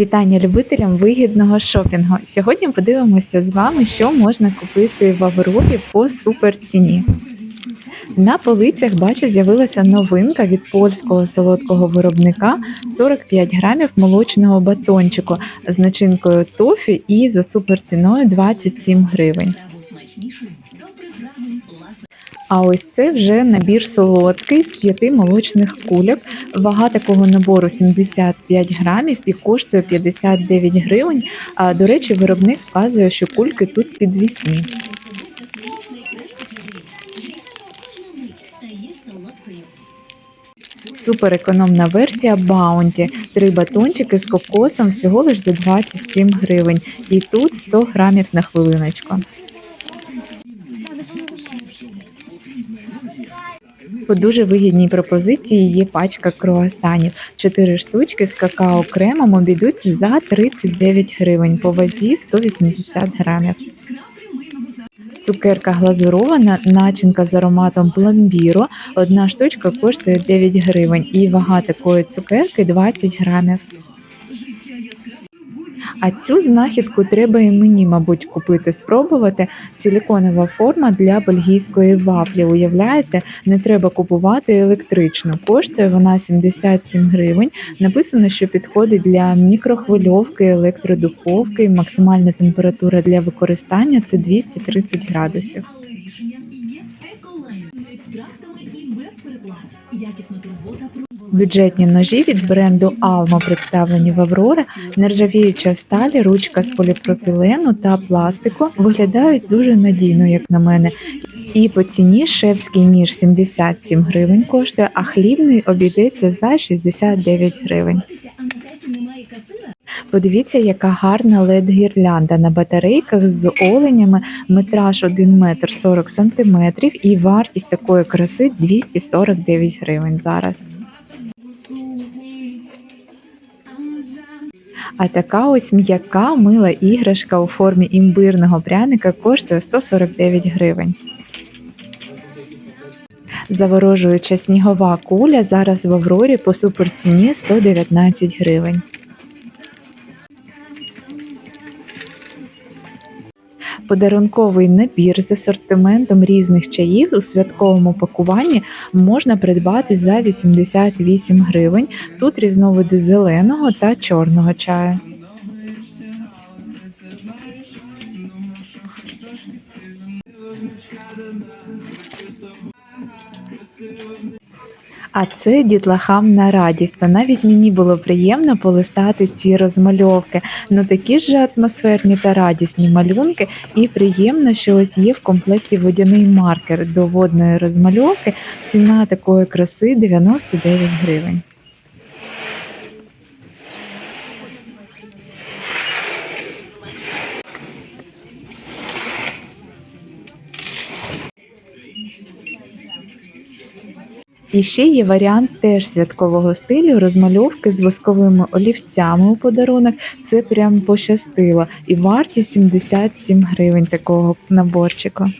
Вітання любителям вигідного шопінгу. Сьогодні подивимося з вами, що можна купити в Аврорі по суперціні. На полицях бачу, з'явилася новинка від польського солодкого виробника 45 грамів молочного батончику з начинкою тофі і за суперціною 27 гривень. А ось це вже набір солодкий з п'яти молочних кульок. Вага такого набору 75 грамів і коштує 59 гривень. А до речі, виробник вказує, що кульки тут підвісні. Суперекономна версія Bounty. Три батончики з кокосом всього лиш за 27 гривень. І тут 100 грамів на хвилиночку. По дуже вигідній пропозиції є пачка круасанів. Чотири штучки з какао кремом обійдуться за 39 гривень по вазі 180 грамів. Цукерка глазурована, начинка з ароматом пломбіру. Одна штучка коштує 9 гривень і вага такої цукерки 20 грамів. А цю знахідку треба і мені, мабуть, купити, спробувати. Силіконова форма для бельгійської вафлі. Уявляєте, не треба купувати електричну. Коштує вона 77 гривень. Написано, що підходить для мікрохвильовки, електродуховки. Максимальна температура для використання це 230 градусів. Якісна турбота про Бюджетні ножі від бренду Almo представлені в Аврора. Нержавіюча сталь, ручка з поліпропілену та пластику виглядають дуже надійно, як на мене. І по ціні шефський ніж 77 гривень коштує, а хлібний обійдеться за 69 гривень. Подивіться, яка гарна led гірлянда на батарейках з оленями, метраж 1 метр 40 сантиметрів і вартість такої краси 249 гривень зараз. А така ось м'яка мила іграшка у формі імбирного пряника коштує 149 гривень. Заворожуюча снігова куля зараз в Аврорі по суперціні 119 гривень. Подарунковий набір з асортиментом різних чаїв у святковому пакуванні можна придбати за 88 гривень. Тут різновиди зеленого та чорного чаю. А це дітлахам на радість. Та навіть мені було приємно полистати ці розмальовки. Ну такі ж атмосферні та радісні малюнки, і приємно, що ось є в комплекті водяний маркер до водної розмальовки. Ціна такої краси 99 гривень. І ще є варіант теж святкового стилю розмальовки з восковими олівцями у подарунок. Це прям пощастило. І вартість 77 гривень такого наборчика.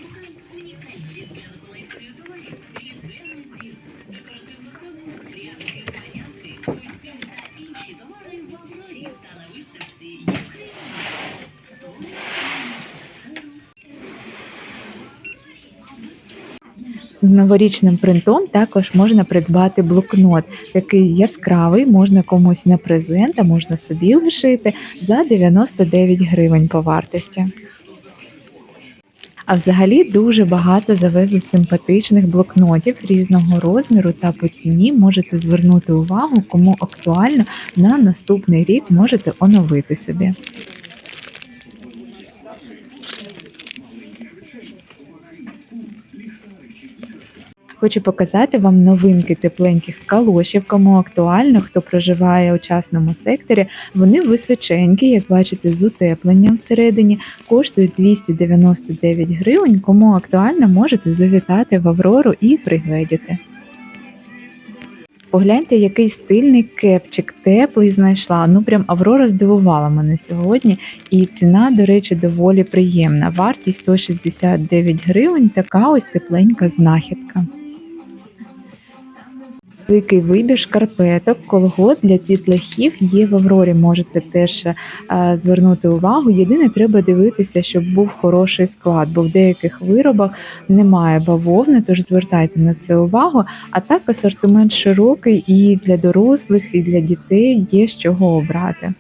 З новорічним принтом також можна придбати блокнот. Такий яскравий, можна комусь на презент, а можна собі лишити за 99 гривень по вартості. А взагалі дуже багато завезли симпатичних блокнотів різного розміру та по ціні можете звернути увагу, кому актуально на наступний рік можете оновити собі. Хочу показати вам новинки тепленьких калошів, кому актуально, хто проживає у частному секторі. Вони височенькі, як бачите, з утепленням всередині, коштують 299 гривень. Кому актуально, можете завітати в Аврору і пригледіти. Погляньте, який стильний кепчик, теплий знайшла. Ну прям Аврора здивувала мене сьогодні. І ціна, до речі, доволі приємна. Вартість 169 гривень, така ось тепленька знахідка. Великий вибір шкарпеток, колгот для дітлахів є в Аврорі. Можете теж е, звернути увагу. Єдине, треба дивитися, щоб був хороший склад, бо в деяких виробах немає бавовни, тож звертайте на це увагу. А так асортимент широкий і для дорослих, і для дітей є з чого обрати.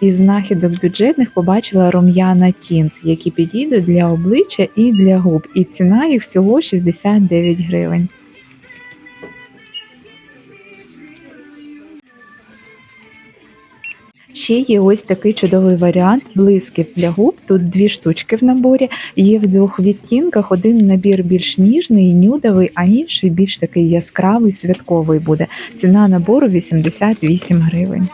Із знахідок бюджетних побачила рум'яна тінт, які підійдуть для обличчя і для губ. І ціна їх всього 69 гривень. Ще є ось такий чудовий варіант блисків для губ. Тут дві штучки в наборі. Є в двох відтінках. Один набір більш ніжний, нюдовий, а інший більш такий яскравий, святковий буде. Ціна набору 88 гривень.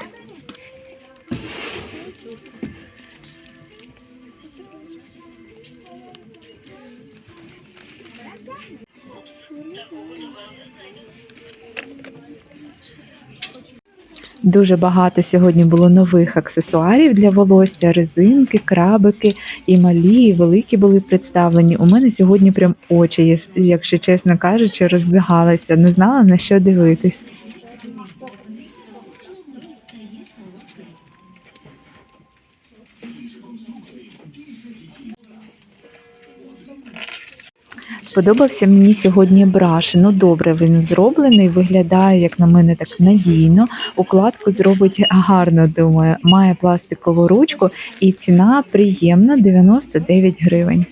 Дуже багато сьогодні було нових аксесуарів для волосся, резинки, крабики і малі, і великі були представлені. У мене сьогодні прям очі, якщо чесно кажучи, розбігалися, не знала на що дивитись. Сподобався мені сьогодні браш. Ну добре, він зроблений, виглядає, як на мене, так надійно. Укладку зробить гарно, думаю. Має пластикову ручку і ціна приємна 99 гривень.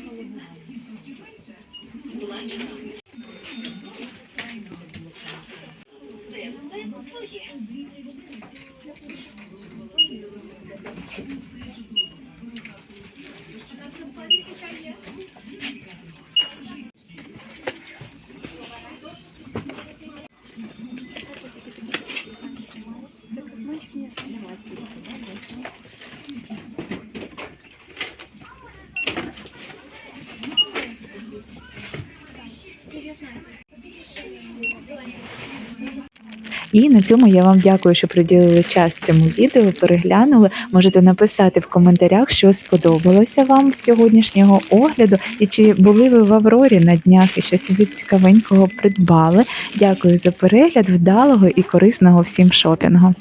І на цьому я вам дякую, що приділили час цьому відео, переглянули. Можете написати в коментарях, що сподобалося вам з сьогоднішнього огляду, і чи були ви в Аврорі на днях і щось собі цікавенького придбали. Дякую за перегляд, вдалого і корисного всім шопінгу.